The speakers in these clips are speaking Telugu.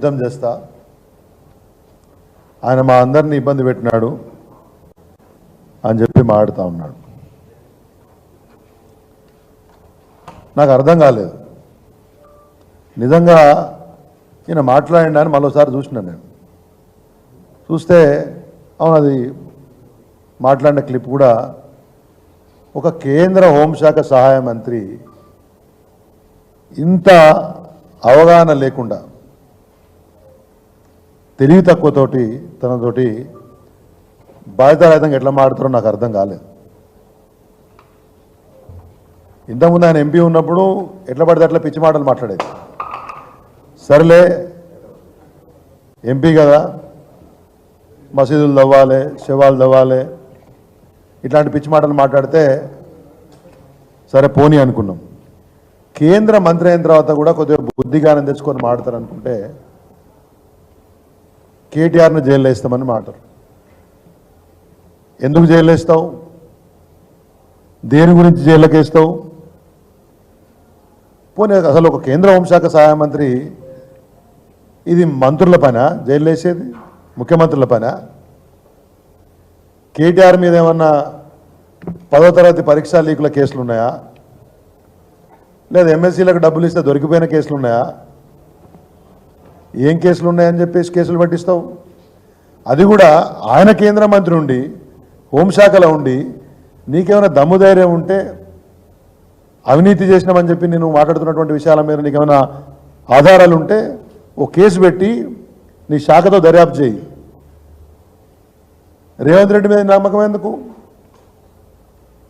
యుద్ధం చేస్తా. ఆయన మా అందరిని ఇబ్బంది పెట్టినాడు అని చెప్పి మాడుతూ ఉన్నాడు. నాకు అర్థం కాలేదు. నిజంగా ఈయన మాట్లాడినా అని మరోసారి చూసినాను నేను. చూస్తే అవును అది మాట్లాడిన క్లిప్ కూడా ఒక కేంద్ర హోంశాఖ సహాయ మంత్రి ఇంత అవగాహన లేకుండా తెలివి తక్కువతోటి తనతోటి బాధ్యతారహితంగా ఎట్లా మాడుతారో నాకు అర్థం కాలేదు. ఇంతకుముందు ఆయన ఎంపీ ఉన్నప్పుడు ఎట్లా పడితే అట్లా పిచ్చి మాటలు మాట్లాడేది. సరేలే ఎంపీ కదా మసీదులు దవ్వాలి శవాలు దవ్వాలి ఇట్లాంటి పిచ్చి మాటలు మాట్లాడితే సరే పోనీ అనుకున్నాం. కేంద్ర మంత్రి అయిన తర్వాత కూడా కొద్దిగా బుద్ధిగానం తెచ్చుకొని మాడతారనుకుంటే కేటీఆర్ను జైల్లో వేస్తామని మాటలు. ఎందుకు జైల్లో వేస్తావు దేని గురించి జైల్లోకి వేస్తావు పోనీ అసలు ఒక కేంద్ర హోంశాఖ సహాయ మంత్రి ఇది మంత్రుల పైన జైలు వేసేది ముఖ్యమంత్రుల పైన? కేటీఆర్ మీద ఏమన్నా పదో తరగతి పరీక్షా లీకుల కేసులు ఉన్నాయా లేదా ఎమ్మెల్సీలకు డబ్బులు ఇస్తే దొరికిపోయిన కేసులు ఉన్నాయా ఏం కేసులు ఉన్నాయని చెప్పేసి కేసులు పట్టిస్తావు? అది కూడా ఆయన కేంద్ర మంత్రి ఉండి హోంశాఖలో ఉండి నీకేమైనా దమ్ము ధైర్యం ఉంటే అవినీతి చేసినామని చెప్పి నేను మాట్లాడుతున్నటువంటి విషయాల మీద నీకేమైనా ఆధారాలు ఉంటే ఓ కేసు పెట్టి నీ శాఖతో దర్యాప్తు చేయి. రేవంత్ రెడ్డి మీద నమ్మకం ఎందుకు?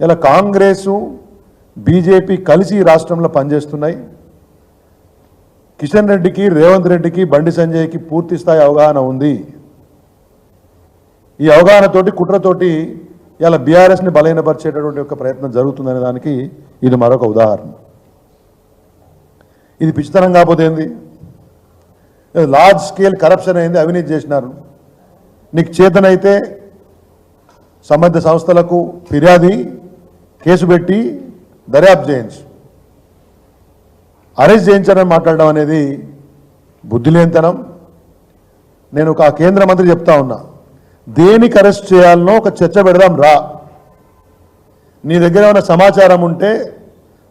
ఇలా కాంగ్రెసు బీజేపీ కలిసి రాష్ట్రంలో పనిచేస్తున్నాయి. కిషన్ రెడ్డికి రేవంత్ రెడ్డికి బండి సంజయ్కి పూర్తి స్థాయి అవగాహన ఉంది. ఈ అవగాహనతోటి కుట్రతోటి ఇలా బీఆర్ఎస్ని బలహీనపరిచేటటువంటి ఒక ప్రయత్నం జరుగుతుందనే దానికి ఇది మరొక ఉదాహరణ. ఇది పిచ్చితనం కాకపోతే ఏంది? లార్జ్ స్కేల్ కరప్షన్ అయింది అవినీతి చేసినారు. నీకు చేతనైతే సంబంధిత సంస్థలకు ఫిర్యాది కేసు పెట్టి దర్యాప్తు చేయించు. అరెస్ట్ చేయించారని మాట్లాడడం అనేది బుద్ధి లేనితనం నేను ఒక కేంద్ర మంత్రి చెప్తా ఉన్నా దేనికి అరెస్ట్ చేయాలనో ఒక చర్చ పెడదాం రా. నీ దగ్గర ఏమైనా సమాచారం ఉంటే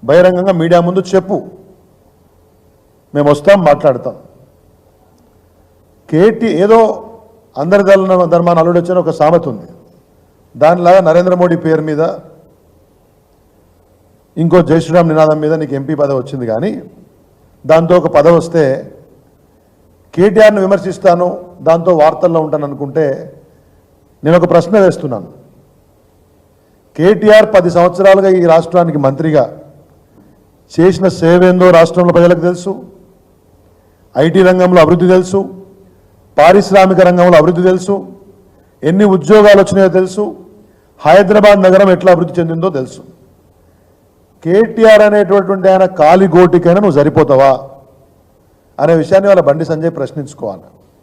బహిరంగంగా మీడియా ముందు చెప్పు. మేము వస్తాం మాట్లాడతాం. కేటీ ఏదో అందరి ధర్మ ధర్మాన్ని అల్లుడు ఒక సామెత ఉంది. దానిలాగా నరేంద్ర మోడీ పేరు మీద ఇంకో జై శ్రీరామ్ నినాదం మీద నీకు ఎంపీ పదవి వచ్చింది కానీ దాంతో ఒక పదవి వస్తే కేటీఆర్ని విమర్శిస్తాను దాంతో వార్తల్లో ఉంటాను అనుకుంటే నేను ఒక ప్రశ్న వేస్తున్నాను. కేటీఆర్ పది సంవత్సరాలుగా ఈ రాష్ట్రానికి మంత్రిగా చేసిన సేవేందో రాష్ట్రంలో ప్రజలకు తెలుసు ఐటీ రంగంలో అభివృద్ధి తెలుసు పారిశ్రామిక రంగంలో అభివృద్ధి తెలుసు ఎన్ని ఉద్యోగాలు వచ్చినాయో తెలుసు హైదరాబాద్ నగరం ఎట్లా అభివృద్ధి చెందిందో తెలుసు. కేటీఆర్ అనేటటువంటి ఆయన కాలిగోటికైనా నువ్వు సరిపోతావా? అనే విషయాన్ని వాళ్ళ బండి సంజయ్ ప్రశ్నించుకోవాలి.